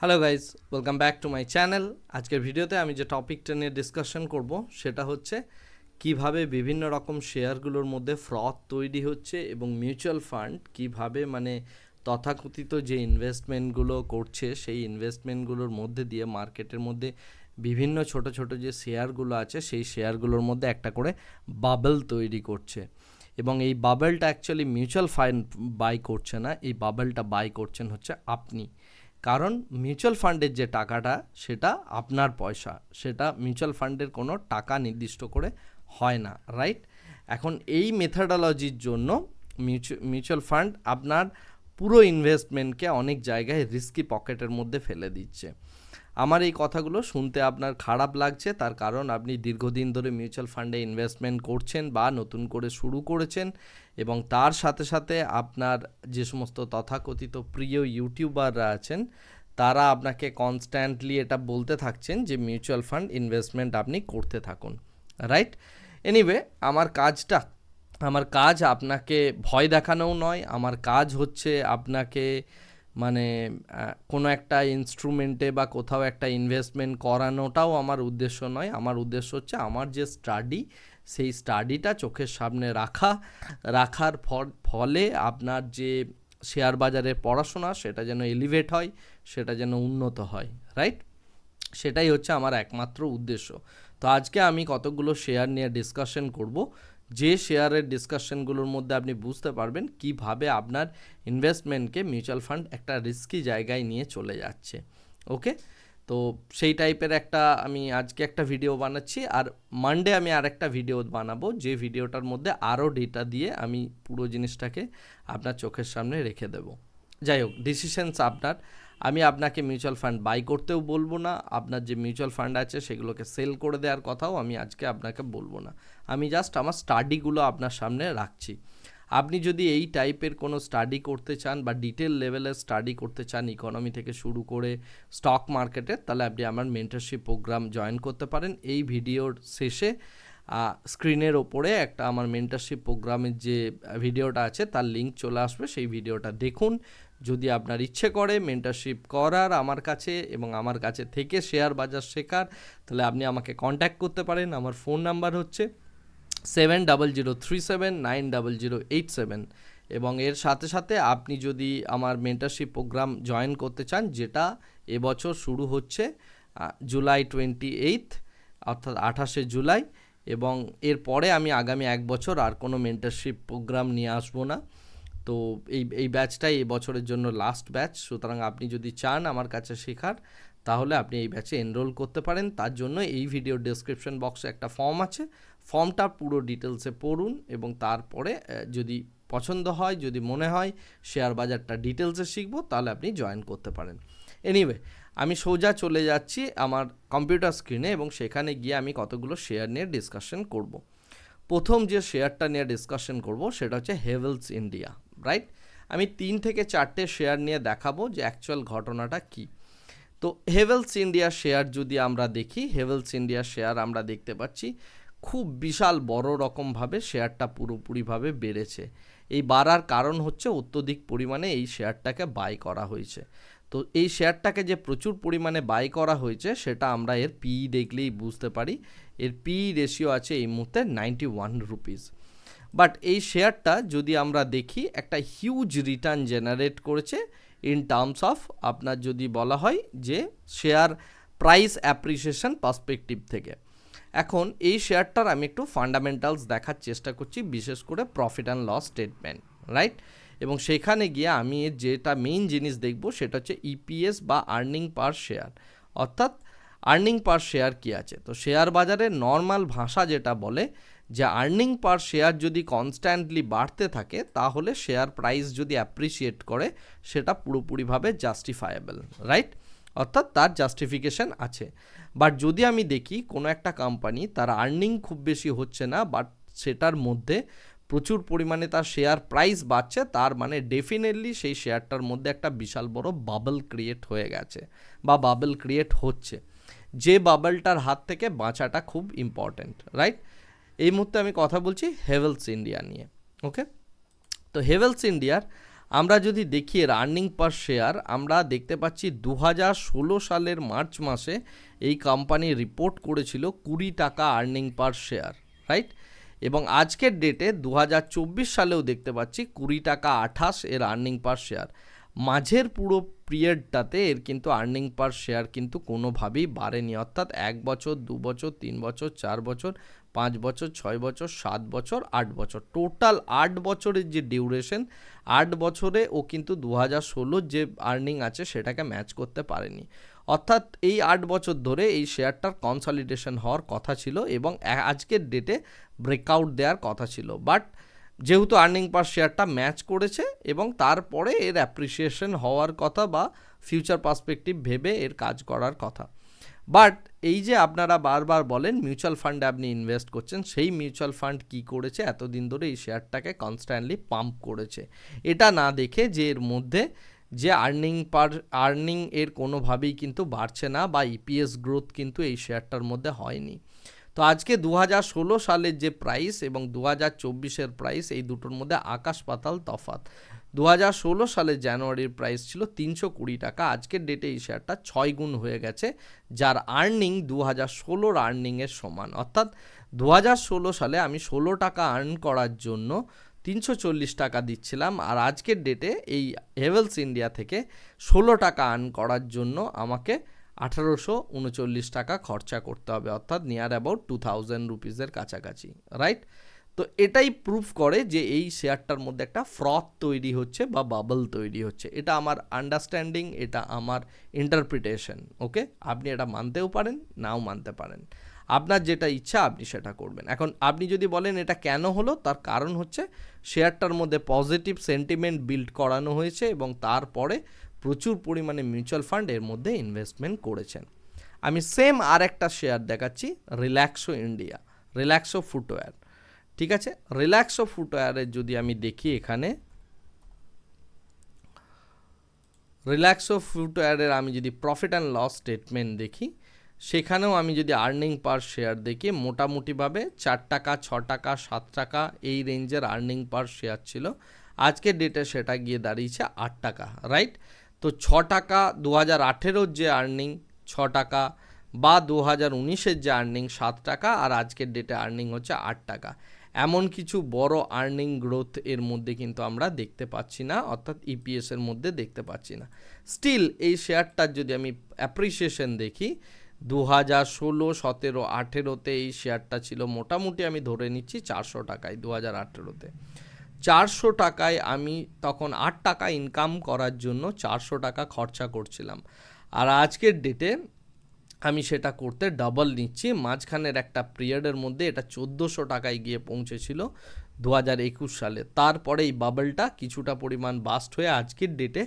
Hello guys welcome back to my channel আজকের ভিডিওতে আমি যে টপিকটা নিয়ে ডিসকাশন করব, সেটা হচ্ছে কীভাবে বিভিন্ন রকম শেয়ারগুলোর মধ্যে ফ্রড তৈরি হচ্ছে এবং মিউচুয়াল ফান্ড কীভাবে মানে তথাকথিত যে ইনভেস্টমেন্টগুলো করছে, সেই ইনভেস্টমেন্টগুলোর মধ্যে দিয়ে মার্কেটের মধ্যে বিভিন্ন ছোট ছোট যে শেয়ারগুলো আছে, সেই শেয়ারগুলোর মধ্যে একটা করে বাবল তৈরি করছে। এবং এই বাবলটা অ্যাকচুয়ালি মিউচুয়াল ফান্ড বাই করছে না, এই বাবলটা বাই করছেন হচ্ছে আপনি। কারণ মিউচুয়াল ফান্ডের যে টাকাটা, সেটা আপনার পয়সা। সেটা মিউচুয়াল ফান্ডের কোনো টাকা নির্দিষ্ট করে হয় না রাইট এখন এই মেথাডোলজির জন্য মিউচু মিউচুয়াল ফান্ড আপনার পুরো ইনভেস্টমেন্টকে অনেক জায়গায় রিস্কি পকেটের মধ্যে ফেলে দিচ্ছে। আমার এই কথাগুলো শুনতে আপনার খারাপ লাগছে, তার কারণ আপনি দীর্ঘদিন ধরে মিউচুয়াল ফান্ডে ইনভেস্টমেন্ট করছেন বা নতুন করে শুরু করেছেন এবং তার সাথে সাথে আপনার যে সমস্ত তথাকথিত প্রিয় ইউটিউবাররা আছেন, তারা আপনাকে কনস্ট্যান্টলি এটা বলতে থাকছেন যে মিউচুয়াল ফান্ড ইনভেস্টমেন্ট আপনি করতে থাকুন রাইট এনিওয়ে আমার কাজটা, আমার কাজ আপনাকে ভয় দেখানোও নয়, আমার কাজ হচ্ছে আপনাকে মানে কোনো একটা ইনস্ট্রুমেন্টে বা কোথাও একটা ইনভেস্টমেন্ট করানোটাও আমার উদ্দেশ্য নয়। আমার উদ্দেশ্য হচ্ছে আমার যে স্টাডি সেই স্টাডিটা চোখের সামনে রাখা। রাখার ফলে আপনার যে শেয়ার বাজারে পড়াশোনা, সেটা যেন এলিভেট হয়, সেটা যেন উন্নত হয় রাইট সেটাই হচ্ছে আমার একমাত্র উদ্দেশ্য। তো আজকে আমি কতগুলো শেয়ার নিয়ে ডিসকাশন করব যে শেয়ারের ডিসকাশনগুলোর মধ্যে আপনি বুঝতে পারবেন কীভাবে আপনার ইনভেস্টমেন্টকে মিউচুয়াল ফান্ড একটা রিস্কি জায়গায় নিয়ে চলে যাচ্ছে। ওকে তো সেই টাইপের একটা আমি আজকে একটা ভিডিও বানাচ্ছি আর মানডে আমি আরেকটা ভিডিও বানাবো। যে ভিডিওটার মধ্যে আরও ডেটা দিয়ে আমি পুরো জিনিসটাকে আপনার চোখের সামনে রেখে দেবো। যাই হোক ডিসিশনস আপনার আমি আপনাকে মিউচুয়াল ফান্ড বাই করতেও বলব না। আপনার যে মিউচুয়াল ফান্ড আছে সেগুলোকে সেল করে দেওয়ার কথাও আমি আজকে আপনাকে বলব না। আমি জাস্ট আমার স্টাডিগুলো আপনার সামনে রাখছি। আপনি যদি এই টাইপের কোনো স্টাডি করতে চান বা ডিটেল লেভেলের স্টাডি করতে চান ইকোনমি থেকে শুরু করে স্টক মার্কেটে তাহলে আপনি আমার মেন্টারশিপ প্রোগ্রাম জয়েন করতে পারেন। এই ভিডিওর শেষে স্ক্রিনের ওপরে একটা আমার মেন্টারশিপ প্রোগ্রামের যে ভিডিওটা আছে, তার লিঙ্ক চলে আসবে। সেই ভিডিওটা দেখুন। যদি আপনার ইচ্ছে করে মেন্টারশিপ করার, আমার কাছে এবং আমার কাছে থেকে শেয়ার বাজার শেখার, তাহলে আপনি আমাকে কন্ট্যাক্ট করতে পারেন। আমার ফোন নাম্বার হচ্ছে seven double zero three seven nine double zero eight seven এবং এর সাথে সাথে আপনি যদি আমার মেন্টারশিপ প্রোগ্রাম জয়েন করতে চান, যেটা এবছর শুরু হচ্ছে জুলাই টোয়েন্টি এইথ অর্থাৎ আঠাশে জুলাই এবং এরপরে আমি আগামী এক বছর আর কোনো মেন্টারশিপ প্রোগ্রাম নিয়ে আসব না। তো এই এই ব্যাচটাই এই বছরের জন্য লাস্ট ব্যাচ সুতরাং আপনি যদি চান আমার কাছে শেখার, তাহলে আপনি এই ব্যাচে এনরোল করতে পারেন। তার জন্য এই ভিডিও ডেসক্রিপশন বক্সে একটা ফর্ম আছে। ফর্মটা পুরো ডিটেলসে পড়ুন এবং তারপরে যদি পছন্দ হয়, যদি মনে হয় শেয়ার বাজারটা ডিটেলসে শিখব, তাহলে আপনি জয়েন করতে পারেন। এনিওয়ে আমি সোজা চলে যাচ্ছি আমার কম্পিউটার স্ক্রিনে এবং সেখানে গিয়ে আমি কতগুলো শেয়ার নিয়ে ডিসকাশন করব। প্রথম যে শেয়ারটা নিয়ে ডিসকাশন করব সেটা হচ্ছে হেভেলস ইন্ডিয়া রাইট আমি তিন থেকে চারটে শেয়ার নিয়ে দেখাবো যে অ্যাকচুয়াল ঘটনাটা কী। তো হেভেলস ইন্ডিয়া শেয়ার যদি আমরা দেখি হেভেলস ইন্ডিয়া শেয়ার আমরা দেখতে পাচ্ছি, খুব বিশাল বড় রকমভাবে শেয়ারটা পুরোপুরিভাবে বেড়েছে। এই বাড়ার কারণ হচ্ছে অত্যধিক পরিমাণে এই শেয়ারটাকে বাই করা হয়েছে। তো এই শেয়ারটাকে যে প্রচুর পরিমাণে বাই করা হয়েছে, সেটা আমরা এর পি দেখলেই বুঝতে পারি। এর পি রেশিও আছে এই মুহূর্তে নাইনটি ওয়ান রুপিস বাট এই শেয়ারটা যদি আমরা দেখি, একটা হিউজ রিটার্ন জেনারেট করেছে ইন টার্মস অফ আপনার যদি বলা হয় যে শেয়ার প্রাইস অ্যাপ্রিসিয়েশন পার্সপেক্টিভ থেকে। এখন এই শেয়ারটার আমি একটু ফান্ডামেন্টালস দেখার চেষ্টা করছি, বিশেষ করে profit and loss statement right এবং সেখানে গিয়ে আমি যেটা মেইন জিনিস দেখব সেটা হচ্ছে ইপিএস বা আর্নিং পার শেয়ার অর্থাৎ আর্নিং পার শেয়ার কী আছে? তো শেয়ার বাজারে নর্মাল ভাষা যেটা বলে যে আর্নিং পার শেয়ার যদি কনস্ট্যান্টলি বাড়তে থাকে, তাহলে শেয়ার প্রাইস যদি অ্যাপ্রিসিয়েট করে, সেটা পুরোপুরিভাবে জাস্টিফায়েবল রাইট অর্থাৎ তার জাস্টিফিকেশান আছে। বাট যদি আমি দেখি কোনো একটা কোম্পানি তার আর্নিং খুব বেশি হচ্ছে না বাট সেটার মধ্যে প্রচুর পরিমাণে তার শেয়ার প্রাইস বাড়ছে, তার মানে ডেফিনেটলি সেই শেয়ারটার মধ্যে একটা বিশাল বড় বাবল ক্রিয়েট হয়ে গেছে বা বাবল ক্রিয়েট হচ্ছে। যে বাবলটার হাত থেকে বাঁচাটা খুব ইম্পর্ট্যান্ট রাইট এই মুহূর্তে আমি কথা বলছি হেভেলস ইন্ডিয়া নিয়ে ওকে তো হেভেলস ইন্ডিয়ার আমরা যদি দেখি এর আর্নিং পার শেয়ার আমরা দেখতে পাচ্ছি দু সালের মার্চ মাসে এই কোম্পানি রিপোর্ট করেছিল কুড়ি টাকা আর্নিং পার শেয়ার রাইট এবং আজকের ডেটে দু হাজার চব্বিশ সালেও দেখতে পাচ্ছি কুড়ি টাকা আঠাশ এর আর্নিং পার শেয়ার মাঝের পুরো পিরিয়ডটাতে এর কিন্তু আর্নিং পার শেয়ার কিন্তু কোনোভাবেই বাড়েনি। অর্থাৎ এক বছর, দু বছর, তিন বছর, চার বছর, পাঁচ বছর, ছয় বছর, সাত বছর, আট বছর। টোটাল আট বছরের যে ডিউরেশন আট বছরে ও কিন্তু দু হাজার ষোলোর যে আর্নিং আছে সেটাকে ম্যাচ করতে পারেনি। অর্থাৎ এই আট বছর ধরে এই শেয়ারটার কনসলিডেশন হওয়ার কথা ছিল এবং আজকের ডেটে ব্রেকআউট দেওয়ার কথা ছিল। বাট যেহেতু আর্নিং পার শেয়ারটা ম্যাচ করেছে এবং তারপরে এর অ্যাপ্রিসিয়েশন হওয়ার কথা বা ফিউচার পার্সপেক্টিভ ভেবে এর কাজ করার কথা। বাট এই যে আপনারা বারবার বলেন মিউচুয়াল ফান্ডে আপনি ইনভেস্ট করছেন, সেই মিউচুয়াল ফান্ড কি করেছে, এতদিন ধরে এই শেয়ারটাকে কনস্ট্যান্টলি পাম্প করেছে। এটা না দেখে যে এর মধ্যে যে আর্নিং পার আর্নিং এর কোনোভাবেই কিন্তু বাড়ছে না বা ইপিএস গ্রোথ কিন্তু এই শেয়ারটার মধ্যে হয়নি। তো আজকে দু সালের যে প্রাইস এবং দু হাজার প্রাইস এই দুটোর মধ্যে আকাশ পাতাল তফাত দু হাজার ষোলো সালের জানুয়ারির প্রাইস ছিল তিনশো কুড়ি টাকা। আজকের ডেটে এই শেয়ারটা ছয় গুণ হয়ে গেছে, যার আর্নিং দু হাজার ষোলোর আর্নিংয়ের সমান। অর্থাৎ দু হাজার ষোলো সালে আমি ষোলো টাকা আর্ন করার জন্য তিনশো চল্লিশ টাকা দিচ্ছিলাম আর আজকের ডেটে এই হেভেলস ইন্ডিয়া থেকে ষোলো টাকা আর্ন করার জন্য আমাকে আঠারোশো উনচল্লিশ টাকা খরচা করতে হবে, অর্থাৎ নিয়ার অ্যাবাউট টু থাউজেন্ড রুপিসের কাছাকাছি রাইট তো এটাই প্রুফ করে যে এই শেয়ারটার মধ্যে একটা ফ্রথ তৈরি হচ্ছে বা বাবল তৈরি হচ্ছে। এটা আমার আন্ডারস্ট্যান্ডিং এটা আমার ইন্টারপ্রিটেশন ওকে আপনি এটা মানতেও পারেন, নাও মানতে পারেন। আপনার যেটা ইচ্ছা আপনি সেটা করবেন। এখন আপনি যদি বলেন এটা কেন হলো, তার কারণ হচ্ছে শেয়ারটার মধ্যে পজিটিভ সেন্টিমেন্ট বিল্ড করানো হয়েছে এবং তারপরে প্রচুর পরিমাণে মিউচুয়াল ফান্ড এর মধ্যে ইনভেস্টমেন্ট করেছেন। আমি সেম আর একটা শেয়ার দেখাচ্ছি রিল্যাক্সো ইন্ডিয়া রিল্যাক্সো ফুটওয়্যার ঠিক আছে? রিল্যাক্সো ফুটওয়্যারের যদি আমি দেখি এখানে রিল্যাক্সো ফুটওয়্যারের আমি যদি প্রফিট অ্যান্ড লস স্টেটমেন্ট দেখি সেখানেও আমি যদি আর্নিং পার শেয়ার দেখি, মোটামুটিভাবে চার টাকা, ছ টাকা, সাত টাকা এই রেঞ্জের আর্নিং পার শেয়ার ছিল। আজকের ডেটে সেটা গিয়ে দাঁড়িয়েছে আট টাকা রাইট তো ছ টাকা দু হাজার আঠেরোর যে আর্নিং ছ টাকা বা দু হাজার উনিশের যে আর্নিং সাত টাকা আর আজকের ডেটে আর্নিং হচ্ছে আট টাকা। এমন কিছু বড় আর্নিং গ্রোথ এর মধ্যে কিন্তু আমরা দেখতে পাচ্ছি না, অর্থাৎ ইপিএস এর মধ্যে দেখতে পাচ্ছি না। স্টিল এই শেয়ারটার যদি আমি অ্যাপ্রিসিয়েশন দেখি দু হাজার ষোলো, সতেরো, আঠেরোতে এই শেয়ারটা ছিল মোটামুটি আমি ধরে নিচ্ছি চারশো টাকায় দু হাজার আঠেরোতে। চারশো টাকায় আমি তখন আট টাকা ইনকাম করার জন্য চারশো টাকা খরচা করছিলাম। আর আজকের ডেটে আমি সেটা করতে ডাবল নিচ্ছি, মাঝখানের একটা পিরিয়ডের মধ্যে এটা চোদ্দোশো টাকায় গিয়ে পৌঁছেছিল দু হাজার একুশ সালে। তারপরে এই বাবলটা কিছুটা পরিমাণ বাস্ট হয়ে আজকের ডেটে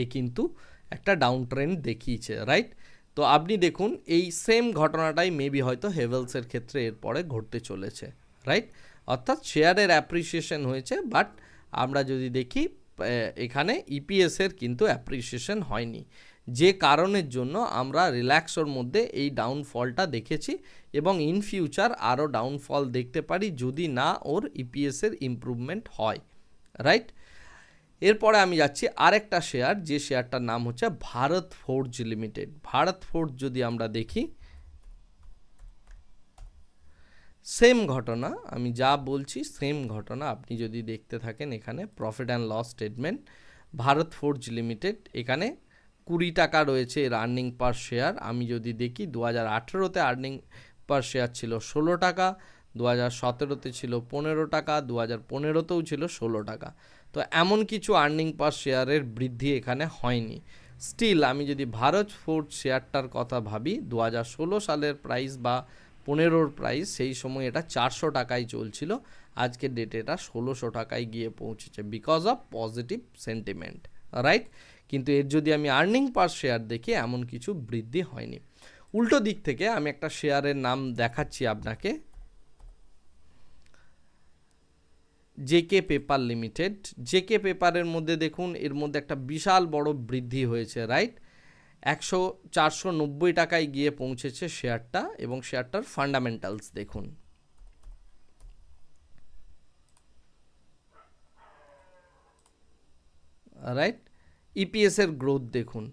এই কিন্তু একটা ডাউন ট্রেন্ড দেখিয়েছে রাইট তো আপনি দেখুন, এই সেম ঘটনাটাই মেবি হয়তো হেভেলসের ক্ষেত্রে এরপরে ঘটতে চলেছে রাইট অর্থাৎ শেয়ারের অ্যাপ্রিসিয়েশন হয়েছে বাট আমরা যদি দেখি এখানে ইপিএসের কিন্তু অ্যাপ্রিসিয়েশন হয়নি। যে কারণের জন্য আমরা রিল্যাক্সোর মধ্যে এই ডাউনফলটা দেখেছি এবং ইন ফিউচার আরও ডাউনফল দেখতে পারি যদি না ওর ইপিএসের ইম্প্রুভমেন্ট হয় রাইট এরপরে আমি যাচ্ছি আরেকটা শেয়ার, যে শেয়ারটার নাম হচ্ছে Bharat forge limited. Bharat forge যদি আমরা দেখি, সেম ঘটনা, আমি যা বলছি সেম ঘটনা, আপনি যদি দেখতে থাকেন এখানে profit and loss statement Bharat forge limited, এখানে কুড়ি টাকা রয়েছে এর আর্নিং পার শেয়ার আমি যদি দেখি দু হাজার আঠেরোতে আর্নিং পার শেয়ার ছিল ষোলো টাকা দু হাজার সতেরোতে ছিল পনেরো টাকা দু হাজার পনেরোতেও ছিল ষোলো টাকা। তো এমন কিছু আর্নিং পার শেয়ারের বৃদ্ধি এখানে হয়নি। স্টিল আমি যদি ভারত ফোর্ড শেয়ারটার কথা ভাবি দু হাজার ষোলো সালের প্রাইস বা পনেরোর প্রাইস সেই সময় এটা চারশো টাকায় চলছিল। আজকে ডেটে এটা ষোলোশো টাকায় গিয়ে পৌঁছেছে because of positive sentiment right কিন্তু এর যদি আমি আর্নিং পার শেয়ার দেখি, এমন কিছু বৃদ্ধি হয়নি। উল্টো দিক থেকে আমি একটা শেয়ারের নাম দেখাচ্ছি আপনাকে। জেকে পেপার লিমিটেড জেকে পেপারের মধ্যে দেখুন, এর মধ্যে একটা বিশাল বড় বৃদ্ধি হয়েছে রাইট একশো চারশো নব্বই টাকায় গিয়ে পৌঁছেছে শেয়ারটা এবং শেয়ারটার ফান্ডামেন্টালস দেখুন। রাইট ইপিএসের গ্রোথ দেখুন।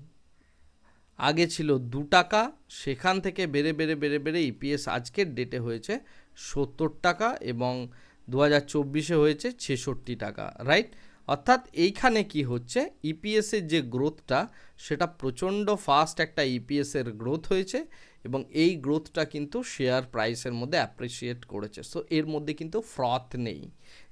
আগে ছিল দু টাকা, সেখান থেকে বেড়ে বেড়ে বেড়ে বেড়ে ইপিএস আজকের ডেটে হয়েছে সত্তর টাকা এবং দু হাজার চব্বিশে হয়েছে ছেষট্টি টাকা রাইট অর্থাৎ এইখানে কি হচ্ছে? ইপিএসের যে গ্রোথটা সেটা প্রচণ্ড ফাস্ট একটা ইপিএসের গ্রোথ হয়েছে এবং এই গ্রোথটা কিন্তু শেয়ার প্রাইসের মধ্যে অ্যাপ্রিসিয়েট করেছে। সো এর মধ্যে কিন্তু ফ্রথ নেই।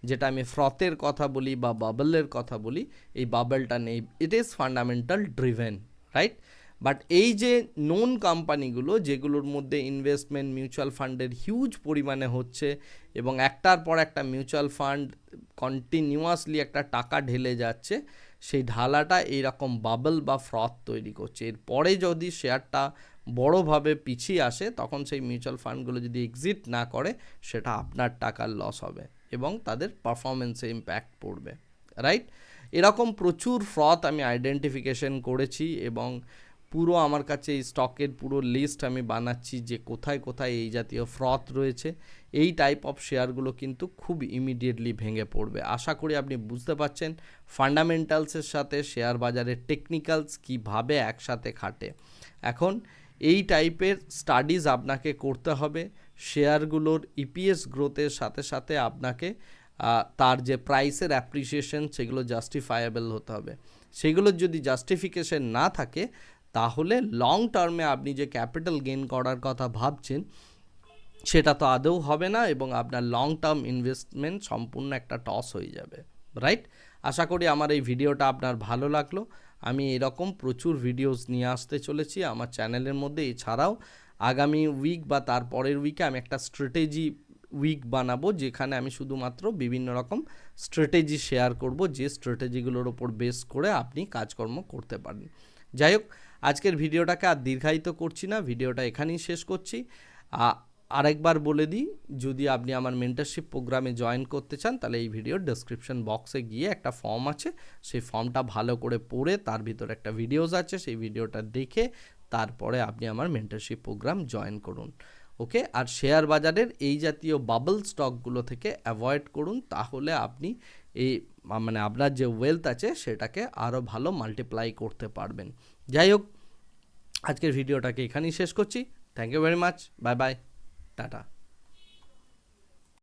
যেটা আমি ফ্রথের কথা বলি বা বাবলের কথা বলি, এই বাবলটা নেই। It is fundamental driven right but এই যে নোন কোম্পানিগুলো যেগুলোর মধ্যে ইনভেস্টমেন্ট মিউচুয়াল ফান্ডের হিউজ পরিমাণে হচ্ছে এবং একটার পর একটা মিউচুয়াল ফান্ড কন্টিনিউয়াসলি একটা টাকা ঢেলে যাচ্ছে, সেই ঢালাটা এইরকম বাবল বা ফ্রথ তৈরি করছে। এরপরে যদি শেয়ারটা বড়োভাবে পিছিয়ে আসে, তখন সেই মিউচুয়াল ফান্ডগুলো যদি এক্সিট না করে, সেটা আপনার টাকার লস হবে এবং তাদের পারফরমেন্সে ইম্প্যাক্ট পড়বে রাইট এরকম প্রচুর ফ্রথ আমি আইডেন্টিফিকেশন করেছি এবং পুরো আমার কাছে এই স্টকের পুরো লিস্ট আমি বানাচ্ছি যে কোথায় কোথায় এই জাতীয় ফ্রথ রয়েছে, এই টাইপ অফ শেয়ারগুলো কিন্তু খুব ইমিডিয়েটলি ভেঙে পড়বে। আশা করি আপনি বুঝতে পারছেন ফান্ডামেন্টালসের সাথে শেয়ার বাজারের টেকনিক্যালস কীভাবে একসাথে খাটে। এখন এই টাইপের স্টাডিজ আপনাকে করতে হবে শেয়ারগুলোর ইপিএস গ্রোথের সাথে সাথে আপনাকে তার যে প্রাইসের অ্যাপ্রিসিয়েশন সেগুলো জাস্টিফায়েবল হতে হবে। সেগুলোর যদি জাস্টিফিকেশন না থাকে তাহলে লং টার্মে আপনি যে ক্যাপিটাল গেইন করার কথা ভাবছেন, সেটা তো আদৌ হবে না এবং আপনার লং টার্ম ইনভেস্টমেন্ট সম্পূর্ণ একটা টস হয়ে যাবে রাইট আশা করি আমার এই ভিডিওটা আপনার ভালো লাগল। আমি এরকম প্রচুর ভিডিওস নিয়ে আসতে চলেছি আমার চ্যানেলের মধ্যে। এছাড়াও আগামী উইক বা তার পরের উইকে আমি একটা স্ট্র্যাটেজি উইক বানাবো, যেখানে আমি শুধুমাত্র বিভিন্ন রকম স্ট্র্যাটেজি শেয়ার করব, যে স্ট্র্যাটেজিগুলোর ওপর বেস করে আপনি কাজকর্ম করতে পারেন। যাই হোক আজকের ভিডিওটাকে আর দীর্ঘায়িত করছি না, ভিডিওটা এখানেই শেষ করছি। আরেকবার বলে দিই, যদি আপনি আমার মেন্টারশিপ প্রোগ্রামে জয়েন করতে চান, তাহলে এই ভিডিওর ডেসক্রিপশন বক্সে গিয়ে একটা ফর্ম আছে। সেই ফর্মটা ভালো করে পড়ে, তার ভিতরে একটা ভিডিওস আছে, সেই ভিডিওটা দেখে তারপরে আপনি আমার মেন্টারশিপ প্রোগ্রাম জয়েন করুন। ওকে আর শেয়ার বাজারের এই জাতীয় বাবল স্টকগুলো থেকে অ্যাভয়েড করুন, তাহলে আপনি এই মানে আপনার যে ওয়েলথ আছে, সেটাকে আরও ভালো মাল্টিপ্লাই করতে পারবেন। যাই হোক আজকের ভিডিওটাকে এখানেই শেষ করছি। Thank you very much bye bye tata